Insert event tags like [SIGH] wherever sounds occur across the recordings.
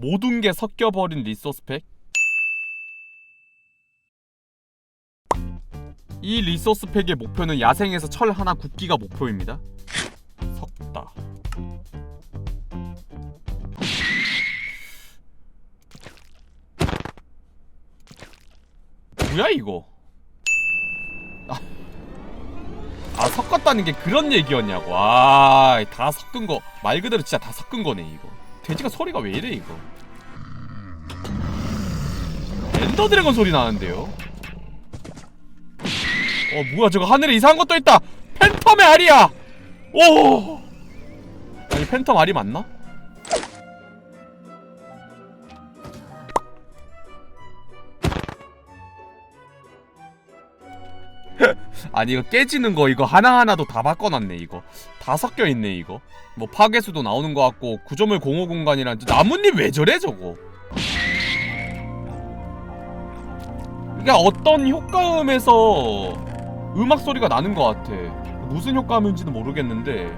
모든 게 섞여버린 리소스 팩 이 리소스 팩의 목표는 야생에서 철 하나 굽기가 목표입니다. 석다. 뭐야 이거? 아, 아 섞었다는 게 그런 얘기였냐고. 아 다 섞은 거. 말 그대로 진짜 다 섞은 거네 이거 돼지가 소리가 왜 이래 이거? 엔더 드래곤 소리 나는데요? 어 뭐야 저거 하늘에 이상한 것도 있다! 팬텀의 알이야! 오! 아니 팬텀 알이 맞나? [LAUGHS] 아니 이거 깨지는 거 이거 하나하나도 다 바꿔놨네 이거. 다 섞여있네 이거. 뭐 파괴수도 나오는 것 같고 구조물 공허 공간이란 나뭇잎 왜 저래 저거? 그러니까 어떤 효과음에서 음악 소리가 나는 것 같아. 무슨 효과음인지는 모르겠는데.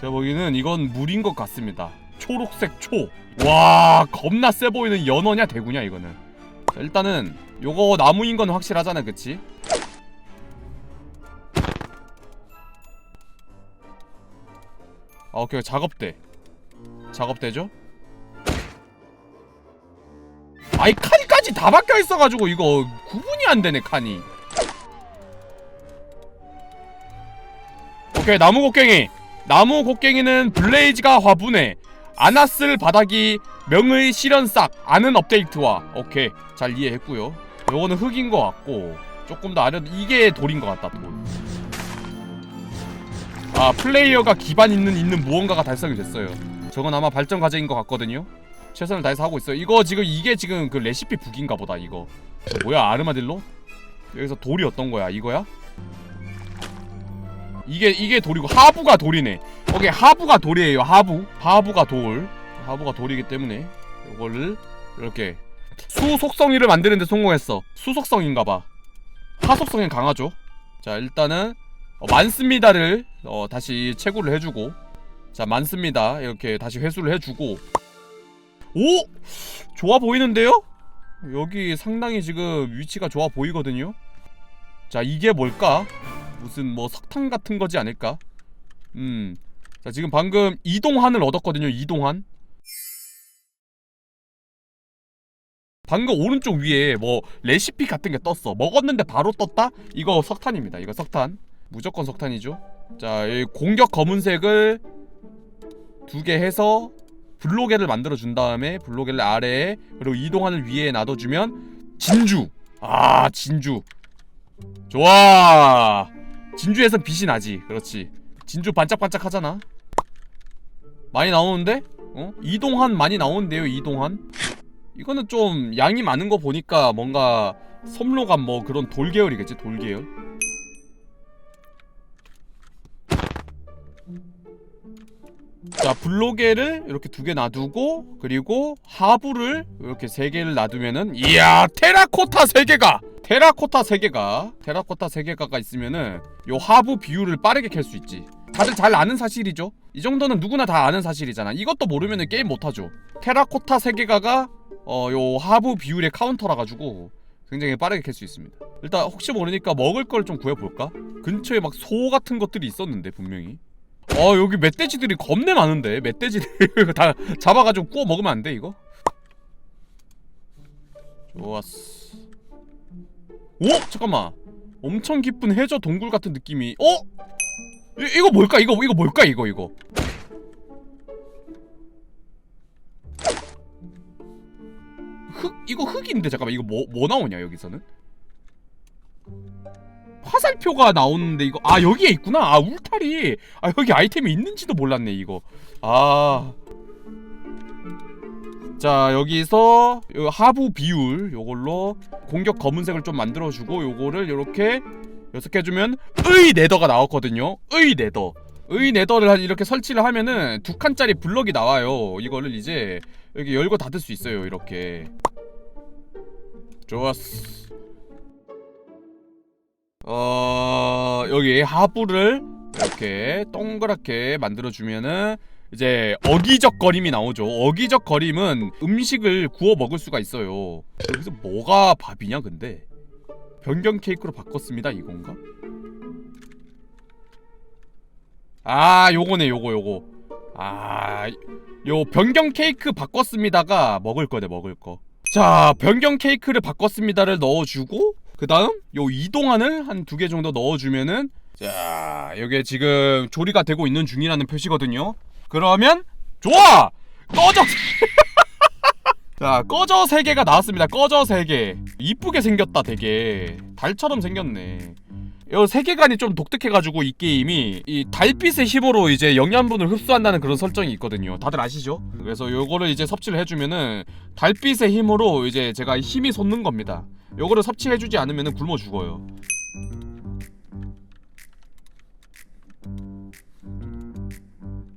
제가 보기에는 이건 물인 것 같습니다 초록색 초. 와 겁나 세 보이는 연어냐 대구냐 이거는. 자, 일단은 요거 나무인 건 확실하잖아, 그치? 아 오케이 작업대. 작업대죠? 아이 칸까지 다 바뀌어 있어가지고 이거 구분이 안 되네 칸이. 오케이 나무 곡괭이. 나무 곡괭이는 블레이즈가 화분에 아나슬 바닥이 명의 실현 싹 아는 업데이트와 오케이 잘 이해했고요 요거는 흙인 것 같고 조금 더 아래 이게 돌인 것 같다 돌 아 플레이어가 기반 있는 있는 무언가가 달성이 됐어요 저건 아마 발전 과정인 것 같거든요 최선을 다해서 하고 있어요 이거 지금 이게 지금 그 레시피 북인가 보다 이거 뭐야 아르마딜로? 여기서 돌이 어떤 거야 이거야? 이게 이게 돌이고 하부가 돌이네. 오케이 하부가 돌이에요. 하부 하부가 돌 하부가 돌이기 때문에 이거를 이렇게 수속성이를 만드는데 성공했어. 수속성인가봐. 하속성이 강하죠. 자 일단은 어, 많습니다를 어, 다시 채굴을 해주고 자 많습니다 이렇게 다시 회수를 해주고 오 좋아 보이는데요? 여기 상당히 지금 위치가 좋아 보이거든요. 자 이게 뭘까? 무슨 뭐 석탄 같은 거지 않을까? 음. 자, 지금 방금 이동환을 얻었거든요. 이동환. 방금 오른쪽 위에 뭐 레시피 같은 게 떴어. 먹었는데 바로 떴다? 이거 석탄입니다. 이거 석탄. 무조건 석탄이죠. 자, 이 공격 검은색을 두 개 해서 블로게를 만들어 준 다음에 블로게를 아래에 그리고 이동환을 위에 놔둬 주면 진주. 아, 진주. 좋아. 진주에서 빛이 나지. 그렇지. 진주 반짝반짝 하잖아. 많이 나오는데? 어? 이동한 많이 나오는데요, 이동한? 이거는 좀 양이 많은 거 보니까 뭔가 섬로감 뭐 그런 돌 계열이겠지, 돌 계열. 자, 블로게를 이렇게 두 개 놔두고 그리고 하부를 이렇게 세 개를 놔두면은 이야, 테라코타 세 개가 테라코타 세 개가 테라코타 세 개가가 있으면은 요 하부 비율을 빠르게 캘 수 있지. 다들 잘 아는 사실이죠. 이 정도는 누구나 다 아는 사실이잖아. 이것도 모르면은 게임 못 하죠. 테라코타 세 개가가 어 요 하부 비율의 카운터라 가지고 굉장히 빠르게 캘 수 있습니다. 일단 혹시 모르니까 먹을 걸 좀 구해 볼까? 근처에 막 소 같은 것들이 있었는데 분명히. 어 여기 멧돼지들이 겁내 많은데 멧돼지들 [LAUGHS] 다 잡아가지고 구워 먹으면 안 돼 이거? 좋았어. 오 잠깐만 엄청 깊은 해저 동굴 같은 느낌이 어 이, 이거 뭘까? 이거 이거 뭘까? 이거 이거. 흙 이거 흙인데 잠깐만 이거 뭐뭐 나오냐 여기서는? 화살표가 나오는데 이거 아 여기에 있구나. 아 울타리. 아 여기 아이템이 있는지도 몰랐네 이거. 아. 자 여기서 요 하부 비율 요걸로 공격 검은색을 좀 만들어주고 요거를 요렇게 여섯 개 해주면 의 네더가 나왔거든요. 의 네더. 의 네더를 한- 이렇게 설치를 하면은 두 칸짜리 블럭이 나와요. 이거를 이제 여기 열고 닫을 수 있어요 이렇게. 좋았어. 어 여기 하부를 이렇게 동그랗게 만들어주면은 이제 어기적 거림이 나오죠. 어기적 거림은 음식을 구워 먹을 수가 있어요. 여기서 뭐가 밥이냐 근데 변경 케이크로 바꿨습니다 이건가? 아 요거네 요거 요거. 아요 변경 케이크 바꿨습니다가 먹을 거네 먹을 거자 변경 케이크를 바꿨습니다를 넣어주고 그 다음 요 이동안을 한 두 개 정도 넣어주면은 자 여기에 지금 조리가 되고 있는 중이라는 표시거든요. 그러면 좋아! 꺼져 [LAUGHS] 자 꺼져 세 개가 나왔습니다 꺼져 세개 이쁘게 생겼다 되게 달처럼 생겼네 이 세계관이 좀 독특해가지고 이 게임이 이 달빛의 힘으로 이제 영양분을 흡수한다는 그런 설정이 있거든요. 다들 아시죠? 그래서 요거를 이제 섭취를 해주면은 달빛의 힘으로 이제 제가 힘이 솟는 겁니다. 요거를 섭취해주지 않으면은 굶어 죽어요.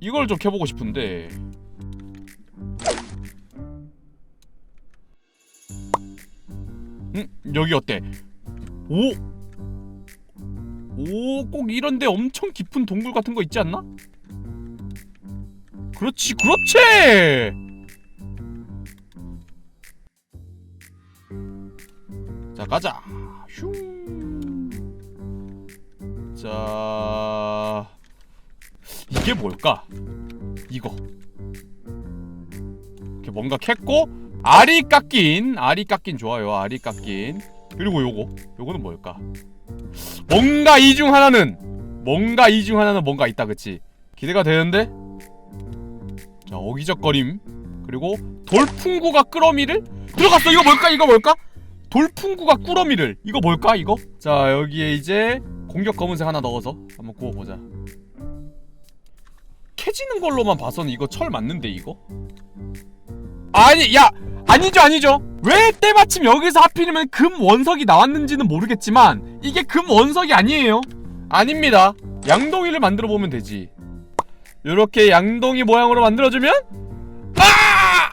이걸 좀 켜보고 싶은데 음 여기 어때? 오 오, 꼭 이런데 엄청 깊은 동굴 같은 거 있지 않나? 그렇지, 그렇지! 자, 가자. 슝. 자. 이게 뭘까? 이거. 이렇게 뭔가 캤고, 알이 깎인, 알이 깎인 좋아요, 알이 깎인. 그리고 요거. 요거는 뭘까? 뭔가 이 중 하나는 뭔가 이 중 하나는 뭔가 있다 그치? 기대가 되는데? 자 어기적거림. 그리고 돌풍구가 끌어미를? 들어갔어. 이거 뭘까? 이거 뭘까? 돌풍구가 꾸러미를. 이거 뭘까? 이거? 자 여기에 이제 공격 검은색 하나 넣어서 한번 구워보자. 캐지는 걸로만 봐서는 이거 철 맞는데 이거 아니 야 아니죠 아니죠. 왜 때마침 여기서 하필이면 금 원석이 나왔는지는 모르겠지만 이게 금 원석이 아니에요. 아닙니다. 양동이를 만들어 보면 되지. 요렇게 양동이 모양으로 만들어주면 아!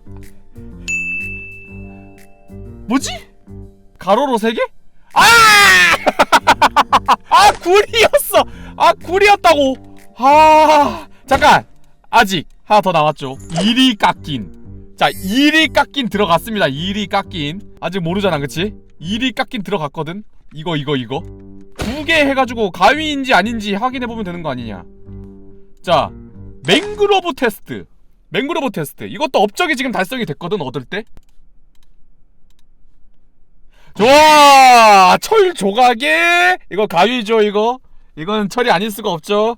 뭐지? 가로로 세 개? 아! [LAUGHS] 아 굴이었어! 아 굴이었다고! 아 잠깐! 아직 하나 더 남았죠. 일이 깎인 자 1이 깎인 들어갔습니다. 1이 깎인. 아직 모르잖아 그치? 1이 깎인 들어갔거든? 이거 이거 이거? 두 개 해가지고 가위인지 아닌지 확인해보면 되는 거 아니냐? 자 맹그로브 테스트. 맹그로브 테스트. 이것도 업적이 지금 달성이 됐거든 얻을 때? 좋아! 철 조각에 이거 가위죠 이거? 이건 철이 아닐 수가 없죠.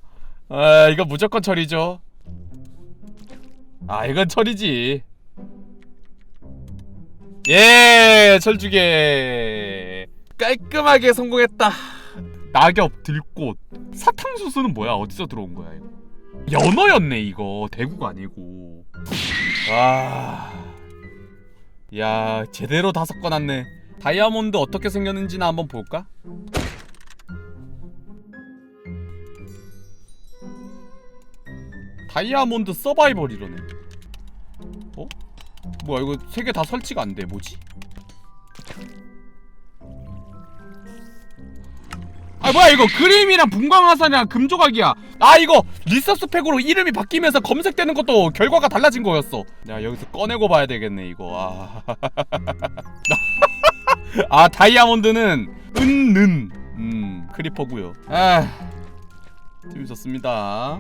아 이거 무조건 철이죠. 아 이건 철이지 예, 철주게 깔끔하게 성공했다. 낙엽, 들꽃, 사탕수수는 뭐야? 어디서 들어온 거야 이거? 연어였네 이거 대구가 아니고. 와, 야 제대로 다 섞어놨네. 다이아몬드 어떻게 생겼는지나 한번 볼까? 다이아몬드 서바이벌 이러네. 어? 뭐야 이거 세 개 다 설치가 안 돼. 뭐지? 아 뭐야 이거 그림이랑 분광화살이랑 금조각이야. 아 이거 리서스 팩으로 이름이 바뀌면서 검색되는 것도 결과가 달라진 거였어. 야 여기서 꺼내고 봐야 되겠네 이거. 아, [LAUGHS] 아 다이아몬드는 은는 음 크리퍼고요. 아 재밌었습니다.